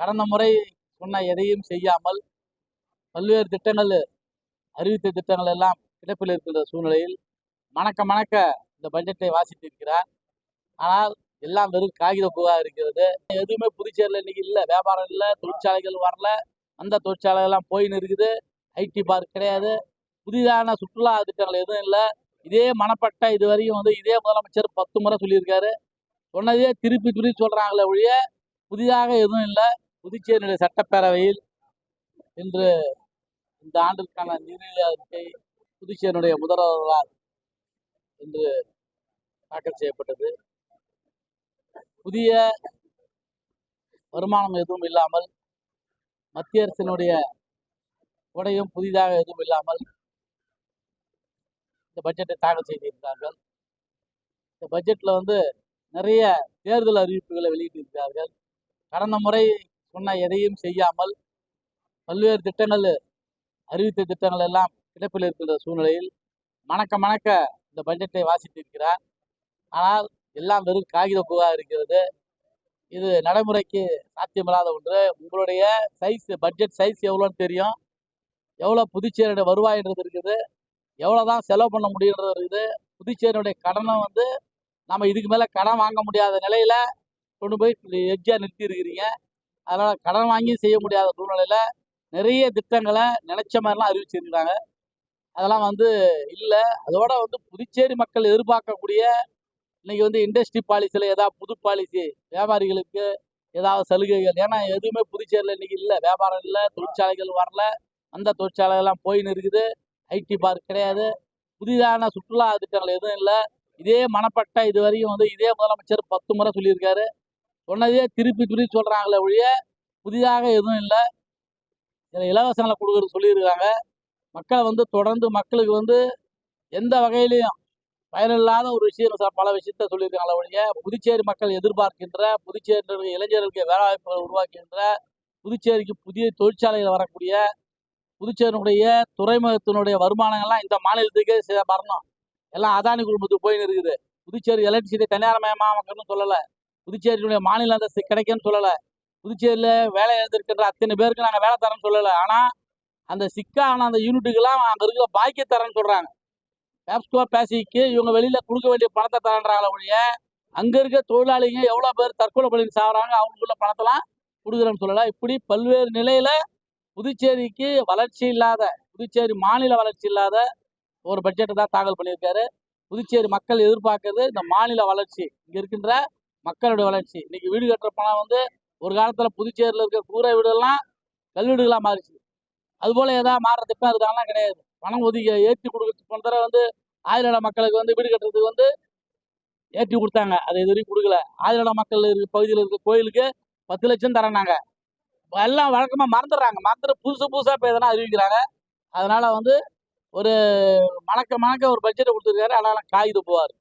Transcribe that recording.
கடந்த முறை சொன்ன எதையும் செய்யாமல் பல்வேறு திட்டங்கள் அறிவித்த திட்டங்கள் எல்லாம் கிடப்பில் இருக்கின்ற சூழ்நிலையில் மணக்க மணக்க இந்த பட்ஜெட்டை வாசித்திருக்கிறார். ஆனால் எல்லாம் வெறும் காகித பூவாக இருக்கிறது. எதுவுமே புதுச்சேரியில் இன்னைக்கு இல்லை வியாபாரம் இல்லை தொழிற்சாலைகள் வரல. அந்த தொழிற்சாலைகள் எல்லாம் போயின்னு இருக்குது ஐடி பார்க் கிடையாது. புதிதான சுற்றுலா திட்டங்கள் எதுவும் இல்லை. இதே மனப்பட்ட இது வரையும் வந்து இதே முதலமைச்சர் பத்து முறை சொல்லியிருக்காரு. சொன்னதே திருப்பி திருப்பி சொல்றாங்களே ஒழிய புதிதாக எதுவும் இல்லை. புதுச்சேரியுடைய சட்டப்பேரவையில் இன்று இந்த ஆண்டிற்கான நிதிநிலை அறிக்கை புதுச்சேரியுடைய முதல்வர்களால் இன்று தாக்கல் செய்யப்பட்டது. புதிய வருமானம் எதுவும் இல்லாமல் மத்திய அரசினுடைய உடையும் புதிதாக எதுவும் இல்லாமல் இந்த பட்ஜெட்டை தாக்கல் செய்திருக்கிறார்கள். இந்த பட்ஜெட்டில் வந்து நிறைய தேர்தல் அறிவிப்புகளை வெளியிட்டிருக்கிறார்கள். கடந்த முறை சொன்ன எதையும் செய்யாமல் பல்வேறு திட்டங்கள் அறிவித்த திட்டங்கள் எல்லாம் கிடப்பில் இருக்கின்ற சூழ்நிலையில் மணக்க மணக்க இந்த பட்ஜெட்டை வாசித்திருக்கிறார் ஆனால் எல்லாம் வெறும் காகித பூவாக இருக்கிறது. இது நடைமுறைக்கு சாத்தியமில்லாத ஒன்று. உங்களுடைய சைஸ் பட்ஜெட் சைஸ் எவ்வளோன்னு தெரியும். எவ்வளோ புதுச்சேரியோட வருவாயின்றது இருக்குது. எவ்வளோ தான் செலவு பண்ண முடியுன்றது இருக்குது. புதுச்சேரியுடைய கடனை வந்து நம்ம இதுக்கு மேலே கடன் வாங்க முடியாத நிலையில் கொண்டு போய் எட்ஜாக நிறுத்தி இருக்கிறீங்க அதனால் கடன் வாங்கி செய்ய முடியாத சூழ்நிலையில் நிறைய திட்டங்களை நினைச்ச மாதிரிலாம் அறிவிச்சிருக்கிறாங்க அதெல்லாம் வந்து இல்லை. அதோட வந்து புதுச்சேரி மக்கள் எதிர்பார்க்கக்கூடிய இன்னைக்கு வந்து இண்டஸ்ட்ரி பாலிசியில் ஏதாவது புது பாலிசி வியாபாரிகளுக்கு ஏதாவது சலுகைகள். ஏன்னா எதுவுமே புதுச்சேரியில் இன்னைக்கு இல்லை. வியாபாரம் இல்லை. தொழிற்சாலைகள் வரல. அந்த தொழிற்சாலைகள்லாம் போயின்னு இருக்குது. ஐடி பார்க் கிடையாது. புதிதான சுற்றுலா திட்டங்கள் எதுவும் இல்லை. இதே மனப்பட்ட இது வரையும் வந்து இதே முதலமைச்சர் பத்து முறை சொல்லியிருக்காரு. சொன்னதே திருப்பி திருப்பி சொல்கிறாங்களே ஒழிய புதிதாக எதுவும் இல்லை. இதில் இலவசங்களை கொடுக்குறது சொல்லியிருக்காங்க. மக்களை வந்து தொடர்ந்து மக்களுக்கு வந்து எந்த வகையிலையும் பயனில்லாத ஒரு விஷயம் ச- பல விஷயத்த சொல்லியிருக்காங்களே ஒழிய புதுச்சேரி மக்கள் எதிர்பார்க்கின்ற புதுச்சேரியினுடைய இளைஞர்களுக்கு வேலைவாய்ப்புகள் உருவாக்குகின்ற புதுச்சேரிக்கு புதிய தொழிற்சாலைகள் வரக்கூடிய புதுச்சேரியினுடைய துறைமுகத்தினுடைய வருமானங்கள்லாம் இந்த மாநிலத்துக்கே சே- வரணும். எல்லாம் அதானி குடும்பத்துக்கு போயின்னு இருக்குது. புதுச்சேரி எலக்ட்ரிசிட்டி தனியார்மயமாக்கணும்னு சொல்லலை. புதுச்சேரியினுடைய மாநில அந்தஸ்து கிடைக்கும்னு சொல்லலை. புதுச்சேரியில் வேலை எழுந்திருக்கின்ற அத்தனை பேருக்கு நாங்கள் வேலை தரோம்னு சொல்லலை. ஆனால் அந்த சிக்கான அந்த யூனிட்டுக்கெல்லாம் அங்கே இருக்கிற பாக்கிய தரேன்னு சொல்கிறாங்க பேப்ஸ்கோ பேசிக்கு இவங்க வெளியில் கொடுக்க வேண்டிய பணத்தை தரன்றாங்களே ஒழிய அங்கே இருக்க தொழிலாளிங்க எவ்வளோ பேர் தற்கொலை பண்ணி சாகுறாங்க அவங்களுக்குள்ள பணத்தெல்லாம் கொடுக்குறேன்னு சொல்லலை. இப்படி பல்வேறு நிலையில் புதுச்சேரிக்கு வளர்ச்சி இல்லாத புதுச்சேரி மாநில வளர்ச்சி இல்லாத ஒரு பட்ஜெட்டை தான் தாக்கல் பண்ணியிருக்காரு. புதுச்சேரி மக்கள் எதிர்பார்க்கறது இந்த மாநில வளர்ச்சி. இங்கே இருக்கின்ற மக்களுடைய வளர்ச்சி. இன்னைக்கு வீடு கட்டுற பணம் வந்து ஒரு காலத்தில் புதுச்சேரியில் இருக்க கூரை வீடெல்லாம் கல்வீடுகளாக மாறிச்சு. அதுபோல் ஏதாவது மாறுற திட்டம் இருக்காங்கன்னா கிடையாது. பணம் ஒதுக்கி ஏற்றி கொடுக்குறது போன தடவை வந்து ஆயிரம் மக்களுக்கு வந்து வீடு கட்டுறதுக்கு வந்து ஏற்றி கொடுத்தாங்க. அதை இது வரைக்கும் கொடுக்கல. ஆயிரம் மக்கள் இருக்க பகுதியில் இருக்க கோயிலுக்கு பத்து லட்சம் தரனாங்க எல்லாம் வழக்கமாக மறந்துடுறாங்க. மறந்துட்டு புதுசு புதுசாக இப்போ எதனா அறிவிக்கிறாங்க. அதனால வந்து ஒரு மணக்க மணக்க ஒரு பட்ஜெட்டை கொடுத்துருக்காரு. அதனால காகித போவார்.